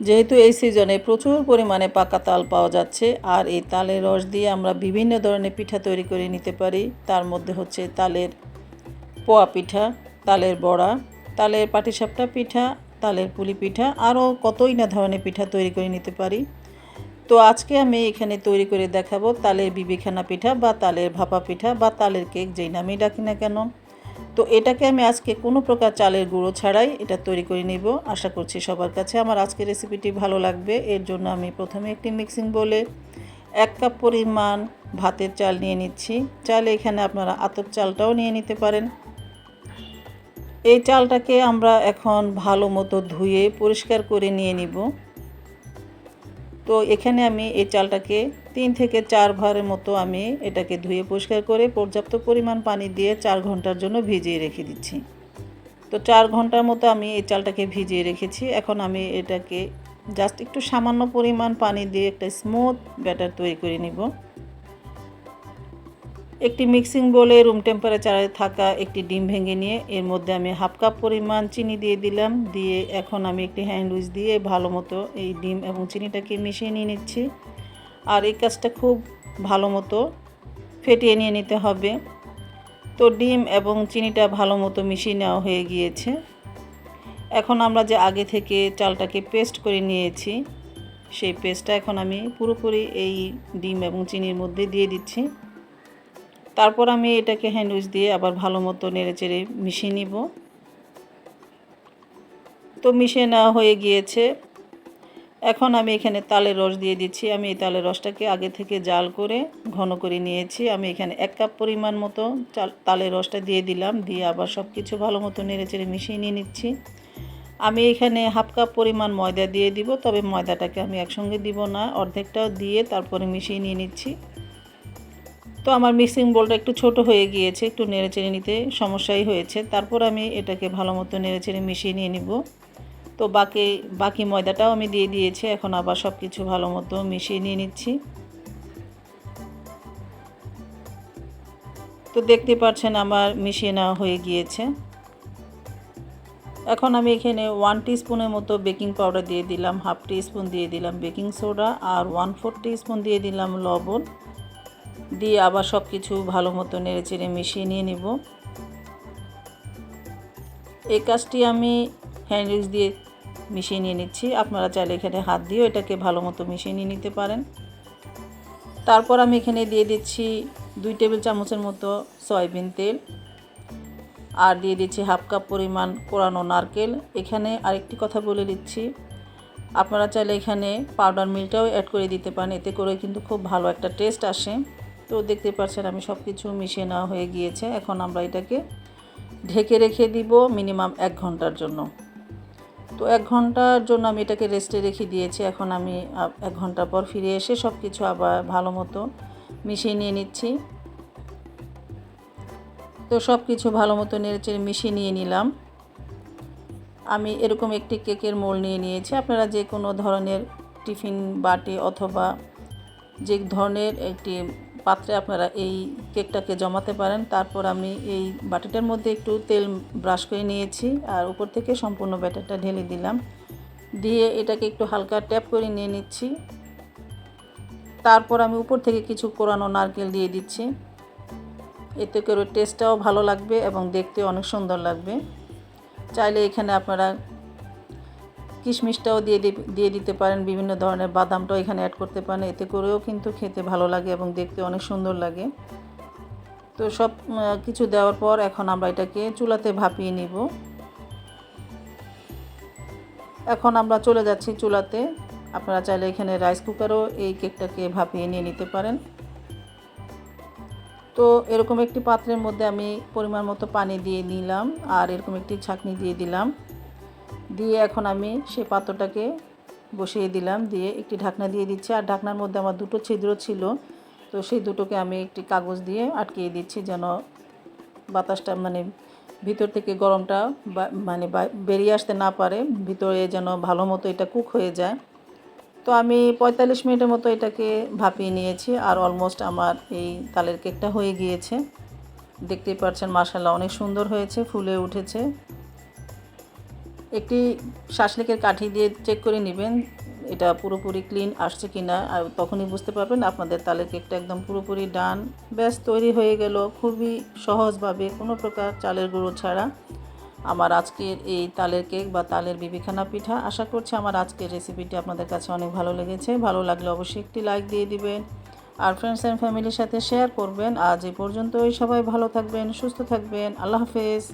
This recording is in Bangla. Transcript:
যেহেতু এই সিজনে প্রচুর পরিমাণে পাকা তাল পাওয়া যাচ্ছে, আর এই তালের রস দিয়ে আমরা বিভিন্ন ধরনের পিঠা তৈরি করে নিতে পারি। তার মধ্যে হচ্ছে তালের পোয়া পিঠা, তালের বড়া, তালের পাটিসাপটা পিঠা, তালের পুলি পিঠা, আরও কতই না ধরনের পিঠা তৈরি করে নিতে পারি। তো আজকে আমি এখানে তৈরি করে দেখাবো তালের বিবিখানা পিঠা বা তালের ভাপা পিঠা বা তালের কেক যেই নামেই ডাকি না কেন। তো এটাকে আমি আজকে কোনো প্রকার চালের গুঁড়ো ছাড়াই এটা তৈরি করে নিব। আশা করছি সবার কাছে আমার আজকের রেসিপিটি ভালো লাগবে। এর জন্য আমি প্রথমে একটি মিক্সিং বলে এক কাপ পরিমাণ ভাতের চাল নিয়ে নিচ্ছি। চাল এখানে আপনারা আতপ চালটাও নিয়ে নিতে পারেন। এই চালটাকে আমরা এখন ভালো মতো ধুয়ে পরিষ্কার করে নিয়ে নিব। তো এখানে আমি এই চালটাকে তিন থেকে চার ভারের মতো আমি এটাকে ধুয়ে পরিষ্কার করে পর্যাপ্ত পরিমাণ পানি দিয়ে চার ঘণ্টার জন্য ভিজিয়ে রেখে দিচ্ছি। তো চার ঘণ্টার মতো আমি এই চালটাকে ভিজিয়ে রেখেছি। এখন আমি এটাকে জাস্ট একটু সামান্য পরিমাণ পানি দিয়ে একটা স্মুথ ব্যাটার তৈরি করে নিব। একটি মিক্সিং বলে রুম টেম্পারেচারে থাকা একটি ডিম ভেঙে নিয়ে এর মধ্যে আমি হাফ কাপ পরিমাণ চিনি দিয়ে দিলাম। দিয়ে এখন আমি একটি হ্যান্ড উইচ দিয়ে ভালো মতো এই ডিম এবং চিনিটাকে মিশিয়ে নিয়ে নিচ্ছি। আর এই কাজটা খুব ভালো মতো ফেটিয়ে নিয়ে নিতে হবে। তো ডিম এবং চিনিটা ভালো মতো মিশিয়ে নেওয়া হয়ে গিয়েছে। এখন আমরা যে আগে থেকে চালটাকে পেস্ট করে নিয়েছি, সেই পেস্টটা এখন আমি পুরোপুরি এই ডিম এবং চিনির মধ্যে দিয়ে দিচ্ছি। তারপর আমি এটাকে হ্যান্ডউইচ দিয়ে আবার ভালো মতো নেড়ে চেড়ে মিশিয়ে নিব। তো মিশিয়ে নেওয়া হয়ে গিয়েছে। এখন আমি এখানে তালের রস দিয়ে দিচ্ছি। আমি এই তালের রসটাকে আগে থেকে জাল করে, ঘন করে নিয়েছি। আমি এখানে এক কাপ পরিমাণ মতো তালের রসটা দিয়ে দিলাম। দিয়ে আবার সব কিছু ভালো মতো নেড়ে চেড়ে মিশিয়ে নিয়ে নিচ্ছি। আমি এখানে হাফ কাপ পরিমাণ ময়দা দিয়ে দিব, তবে ময়দাটাকে আমি একসঙ্গে দিব না। অর্ধেকটাও দিয়ে তারপরে মিশিয়ে নিয়ে নিচ্ছি। তো আমার মিক্সিং বোলটা একটু ছোট হয়ে গিয়েছে, একটু নেড়ে চেড়ে নিতে সমস্যাই হয়েছে। তারপর আমি এটাকে ভালো মতো নেড়ে চেড়ে মিশিয়ে নিয়ে নিব। তো বাকি বাকি ময়দাটাও আমি দিয়ে দিয়েছি, এখন আবার সব কিছু ভালো মতো মিশিয়ে নিয়ে নিচ্ছি। তো দেখতে পাচ্ছেন আমার মিশিয়ে নেওয়া হয়ে গিয়েছে। এখন আমি এখানে ওয়ান স্পুনের মতো বেকিং পাউডার দিয়ে দিলাম হাফ স্পুন দিয়ে দিলাম বেকিং সোডা আর ওয়ান ফোর স্পুন দিয়ে দিলাম লবণ। দিয়ে আবার সব কিছু ভালো মতো নেড়ে চেড়ে মিশিয়ে নিয়ে নিব। এই কাজটি আমি হ্যান্ড দিয়ে মিশিয়ে নিয়ে নিচ্ছি। আপনারা চাইলে এখানে হাত দিয়েও এটাকে ভালো মতো মিশিয়ে নিয়ে নিতে পারেন। তারপর আমি এখানে দিয়ে দিচ্ছি দুই টেবিল চামচের মতো সয়াবিন তেল আর দিয়ে দিচ্ছি হাফ কাপ পরিমাণ কোরানো নারকেল। এখানে আরেকটি কথা বলে দিচ্ছি। আপনারা চাইলে এখানে পাউডার মিল্কটাও অ্যাড করে দিতে পারেন। এতে করে কিন্তু খুব ভালো একটা টেস্ট আসে। তো দেখতে পাচ্ছেন আমি সব কিছু মিশিয়ে নেওয়া হয়ে গিয়েছে। এখন আমরা এটাকে ঢেকে রেখে দিব মিনিমাম এক ঘণ্টার জন্য। তো এক ঘণ্টার জন্য আমি এটাকে রেস্টে রেখে দিয়েছি। এখন আমি এক ঘণ্টা পর ফিরে এসে সব কিছু আবার ভালো মতো মিশিয়ে নিয়ে নিচ্ছি। তো সব কিছু ভালো মতো নেড়েচেড়ে মিশিয়ে নিয়ে নিলাম। আমি এরকম একটি কেকের মোল নিয়ে নিয়েছি। আপনারা যে কোনো ধরনের টিফিন বাটি অথবা যে ধরনের একটি পাত্রে আপনারা এই কেকটাকে জমাতে পারেন। তারপর আমি এই বাটিটার মধ্যে একটু তেল ব্রাশ করে নিয়েছি আর উপর থেকে সম্পূর্ণ ব্যাটারটা ঢেলে দিলাম। দিয়ে এটাকে একটু হালকা ট্যাপ করে নিয়ে নিচ্ছি। তারপর আমি উপর থেকে কিছু কোরানো নারকেল দিয়ে দিচ্ছি। এতে করে টেস্টটাও ভালো লাগবে এবং দেখতে অনেক সুন্দর লাগবে। চাইলে এখানে আপনারা কিশমিশটাও দিয়ে দিয়ে দিতে পারেন, বিভিন্ন ধরনের বাদামটাও এখানে অ্যাড করতে পারেন, এতে করেও কিন্তু খেতে ভালো লাগে এবং দেখতে অনেক সুন্দর লাগে। তো সব কিছু দেওয়ার পর এখন আমরা এটাকে চুলাতে ভাপিয়ে নিব। এখন আমরা চলে যাচ্ছি চুলাতে। আপনারা চাইলে এখানে রাইস কুকারও এই কেকটাকে ভাপিয়ে নিয়ে নিতে পারেন। তো এরকম একটি পাত্রের মধ্যে আমি পরিমাণ মতো পানি দিয়ে নিলাম আর এরকম একটি ছাকনি দিয়ে দিলাম। দিয়ে এখন আমি সেই পাত্রটাকে বসিয়ে দিলাম, দিয়ে একটি ঢাকনা দিয়ে দিচ্ছি। আর ঢাকনার মধ্যে আমার দুটো ছিদ্র ছিল, তো সেই দুটোকে আমি একটি কাগজ দিয়ে আটকিয়ে দিচ্ছি যেন বাতাসটা মানে ভিতর থেকে গরমটা মানে বেরিয়ে আসতে না পারে, ভিতরে যেন ভালো মতো এটা কুক হয়ে যায়। তো আমি পঁয়তাল্লিশ মিনিটের মতো এটাকে ভাপিয়ে নিয়েছি, আর অলমোস্ট আমার এই তালের কেকটা হয়ে গিয়েছে। দেখতেই পাচ্ছেন মাসাল্লাহ অনেক সুন্দর হয়েছে, ফুলে উঠেছে। একটি শাসলিকের কাঠি দিয়ে চেক করে নেবেন, এটা পুরোপুরি ক্লিন আসছে কিনা, আর তখনই বুঝতে পারবেন আপনাদের তালের কেকটা একদম পুরোপুরি ডান। ব্যাস, তৈরি হয়ে গেল। খুবই সহজভাবে কোনো প্রকার চালের গুঁড়ো ছাড়া আমার আজকের এই তালের কেক বা তালের বিবিখানা পিঠা। আশা করছি আমার আজকের রেসিপিটি আপনাদের কাছে অনেক ভালো লেগেছে। ভালো লাগলে অবশ্যই একটি লাইক দিয়ে দিবেন, আর ফ্রেন্ডস অ্যান্ড ফ্যামিলির সাথে শেয়ার করবেন। আজ এ পর্যন্তই। সবাই ভালো থাকবেন, সুস্থ থাকবেন। আল্লাহ হাফেজ।